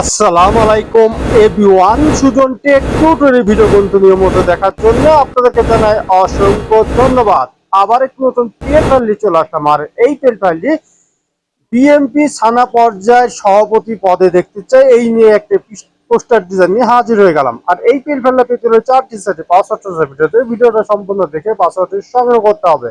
আসসালামু আলাইকুম, everyone. Sujan tech tutorial video বন্ধু নিয়মিত দেখার জন্য আপনাদেরকে জানাই অসংখ্য ধন্যবাদ। আবার একটু নতুন পিএল ফাইলটি চলে আসলাম আর এই পিএল ফাইলটি বিএমপি সানা পর্যায়ের সভাপতি পদে দেখতে চাই। এই নিয়ে একটা পোস্টার ডিজাইন নিয়ে হাজির হয়ে গেলাম। আর এই পিএল ফাইলটা পেতে হলে চারটি সেটে পাসওয়ার্ডটা ভিডিওতে ভিডিওটা সম্পূর্ণ দেখে পাসওয়ার্ডটি সংগ্রহ করতে হবে।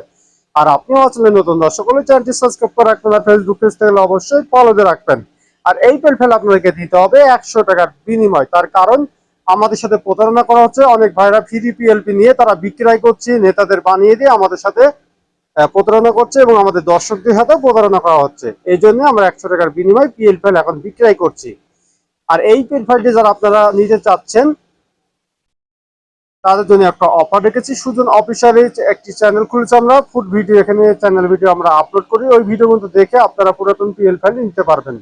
আর আপনিও আসলে নতুন দর্শক হলে চ্যানেলটি সাবস্ক্রাইব করে রাখবেন। আর ফেসবুক পেজ থেকে অবশ্যই ফলোতে রাখবেন। আর এই পেল ফেল আপনাদেরকে দিতে হবে একশো টাকার বিনিময়। তার কারণ আমাদের সাথে প্রতারণা করা হচ্ছে, অনেক ভাইরা ফ্রি পিএলপি নিয়ে তারা বিক্রয় করছে, নেতাদের বানিয়ে দিয়ে আমাদের সাথে প্রতারণা করছে এবং আমাদের দর্শকদের সাথে প্রতারণা করা হচ্ছে। এই জন্য আমরা একশো টাকার বিনিময় পিএল ফাইল এখন বিক্রয় করছি। আর এই পিএল ফাইলটি যারা আপনারা নিতে চাচ্ছেন, তাদের জন্য একটা অফার রেখেছি। সুজন অফিসিয়ালি একটি চ্যানেল খুলেছি আমরা ফুড ভিডিও এখানে চ্যানেল ভিডিও আমরা আপলোড করি। ওই ভিডিও কিন্তু দেখে আপনারা পুরাতন পিএল ফাইল নিতে পারবেন।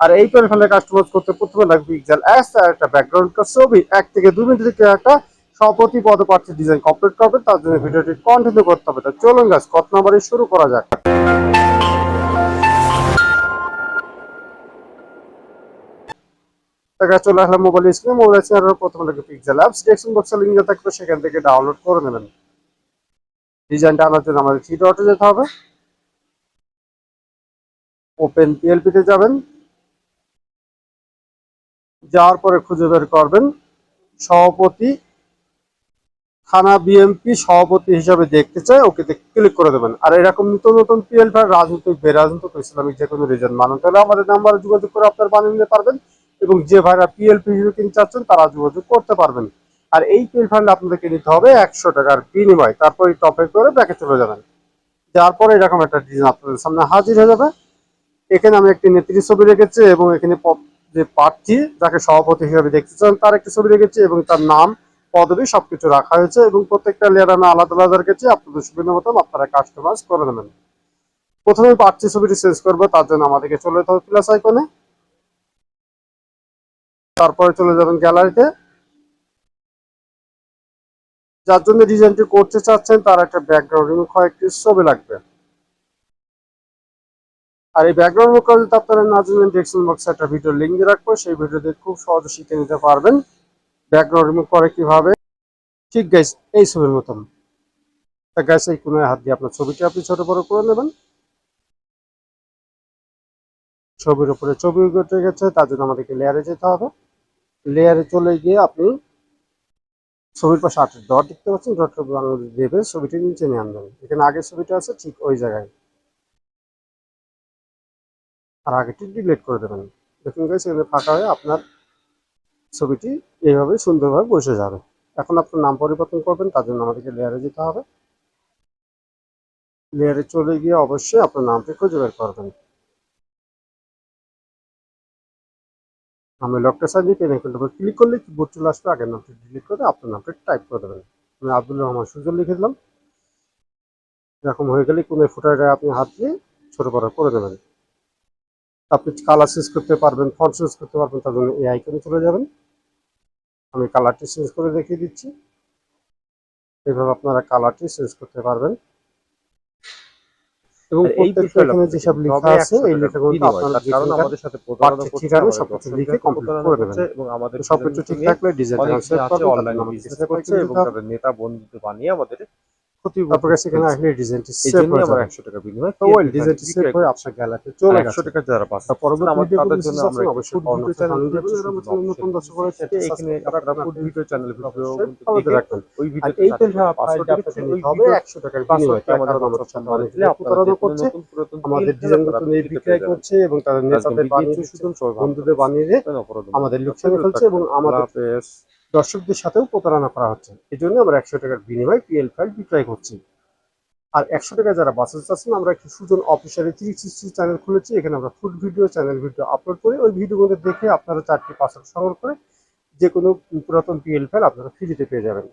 আর এই ফাইলে কাস্টমাইজ করতে প্রথমে লাগবে পিক্সেল এস আর একটা ব্যাকগ্রাউন্ড ছবি, এক থেকে দুই মিনিট থেকে একটা সভাপতি পদপ্রার্থী ডিজাইন কমপ্লিট করবে, তার জন্য ভিডিওটি কন্টিনিউ করতে হবে। তা চলুন গাছ কত নম্বরে শুরু করা যাক। চলে আসলাম মোবাইল স্ক্রিনে মোবাইল স্ক্রিনের প্রথমে লাগে পিক্সেল অ্যাপস ডেস্কটপ বক্সে দেওয়া থাকবে, সেখান থেকে ডাউনলোড করে নেবেন। ডিজাইনটা আনার জন্য আমাদের থ্রি ডটে যেতে হবে। ওপেন পিএলপি তে যাবেন। যাওয়ার পরে খুঁজে বের করবেন। সভাপতি, থানা বিএমপি সভাপতি হিসাবে দেখতে চাই ওকে ক্লিক করে দেবেন। আর এরকম নতুন নতুন পিএলপি রাজনৈতিক বেরাজনৈতিক ইসলামিক যে কোনো রিজন মানুষ তাহলে আমাদের নাম্বারে যোগাযোগ করে আপনার বানিয়ে নিতে পারবেন এবং যে ভাইরা পিএলপি হিসেবে কিনতে চাচ্ছেন, তারা যোগাযোগ করতে পারবেন। আর এই পিএল ফান্ড আপনাদেরকে নিতে হবে একশো টাকার বিনিময়। তারপর এই টপে করে ব্যাকে চলে যাবেন। যাওয়ার পরে এরকম একটা ডিজাইন আপনাদের সামনে হাজির হয়ে যাবে। এখানে আমি একটি নেত্রী ছবি রেখেছি এবং এখানে যে প্রার্থী যাকে সভাপতি হিসেবে দেখতে চান, তার একটি ছবি রেখেছি এবং তার নাম, পদবি সবকিছু রাখা হয়েছে এবং প্রত্যেকটা লেয়ার আমি আলাদা আলাদা রেখেছি। আপনাদের সুবিধা মতন আপনারা কাস্টমাইজ করে নেবেন। প্রথমে প্রার্থী ছবিটি চেঞ্জ করব, তার জন্য আমাদেরকে চলে যেতে হবে প্লাস আইকনে তারপরে চলে যাবেন গ্যালারিতে যার জন্য ডিজাইনটি করতে চাচ্ছেন, তার একটা ব্যাকগ্রাউন্ড কয়েকটি ছবি লাগবে। আর এই ব্যাকগ্রাউন্ড মুখ যদি আপনারা না জানেন ডেক্সন বক্সে একটা ভিডিও লিঙ্ক দিয়ে রাখব, সেই ভিডিওতে খুব সহজে শিখে নিতে পারবেন। ব্যাকগ্রাউন্ড রিমুভ করে কীভাবে? ঠিক গাইস এই ছবির মতন। তা গাইস এই কোনায় হাত দিয়ে আপনার ছবিটি আপনি ছোট বড় করে নেবেন। ছবির উপরে ছবি উঠে গেছে, তার জন্য আমাদেরকে লেয়ারে যেতে হবে। লেয়ারে চলে গিয়ে আপনি ছবির পাশে আটের ডট দেখতে পাচ্ছেন ডটটা বাংলা দেবে ছবিটি নিচে নিয়ে আনবেন। এখানে আগের ছবিটা আছে, ঠিক ওই জায়গায়। আর আগেটি ডিলিট করে দেবেন। দেখুন গাইস এখানে ফাঁকা হয়ে আপনার ছবিটি এইভাবে সুন্দরভাবে বসে যাবে। এখন আপনার নাম পরিবর্তন করবেন, তার জন্য আমাদেরকে লেয়ারে যেতে হবে। লেয়ারে চলে গিয়ে অবশ্যই আপনার নামটি খুঁজে বের করবেন। আমি লকটা সাইড দিয়ে পেন আইকনটার ক্লিক করলে কিবোর্ড চলে আসবে, আগের নামটি ডিলিট করে আপনার নামটি টাইপ করে দেবেন। আমি আব্দুল রহমান সুজন লিখে দিলাম। এরকম হয়ে গেলে কোনো ফুটারে আপনি হাত দিয়ে ছোট বড় করে দেবেন। আপনি কালার চেঞ্জ করতে পারবেন ফন্ট চেঞ্জ করতে পারবেন তার জন্য এই আইকনে চলে যাবেন। আমি কালারটি চেঞ্জ করে দেখিয়ে দিচ্ছি। এইভাবে আপনারা কালারটি চেঞ্জ করতে পারবেন। এবং এখানে যেসব লেখা আছে এই লেখাগুলো আপনারা কারণ আমাদের সাথে প্রতারণা ঠিকানা সবকিছু লিখে প্রতারণা করে দেবেন। এবং আমাদের সবকিছু ঠিক থাকলে ডিজাইন করবেন বিজনেস করছে এবং এবং তাদের নেতা বন্ধু বানিয়ে আমাদের ক্ষতি তারপর কাছে এখানে আসলে ডিজাইনটি সেভ জন্য আমরা যাবে। একশো টাকা বিনিময় তো ওই ডিজাইনটি সেভ আপনার গ্যালারিতে চলে একশো গেছে। টাকা যারা পাচ্ছে পরবর্তী আমার তাদেরগুলো জন্য আমরা অবশ্যই একটু চ্যানেল অনলাইনে দেবেন এরকম নতুন দর্শক হলে এখানে আপনারা ফুড ভিডিও চ্যানেল ভিডিও আমাদের রাখবেন। ওই ভিডিও এই পেলটা ফাইলটা আপনাকে হবে 100 টাকার বিনিময়ে। তার আমাদের সাথে অনেক প্রতারণা করছে আমাদের ডিজাইনগুলো নিয়ে বিক্রয় করছে এবং তাদের নেতাদের বানিয়ে বন্ধুদের বানিয়ে আমাদের লোকসানে ফেলছে এবং আমাদের দর্শকদের সাথেও প্রতারণা করা হচ্ছে। এই জন্য আমরা একশো টাকার বিনিময়ে পিএল ফাইল বিক্রয় করছি। আর একশো টাকা যারা বাঁচাতে চাচ্ছেন, আমরা একটি Sujan officially three sixty channel খুলেছি। এখানে আমরা food video channel video upload করি। ওই ভিডিওগুলো দেখে আপনারা চারটি পাসওয়ার্ড সংগ্রহ করে যে কোনো পুরাতন পিএল ফাইল আপনারা ফ্রিতে পেয়ে যাবেন।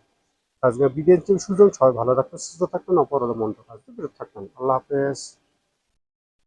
আজকে বিদেশ সুজন, সবাই ভালো রাখবেন সুস্থ থাকবেন, অপরাধ মন্ত্র থাকবেন বিরত থাকবেন। আল্লাহ হাফেজ।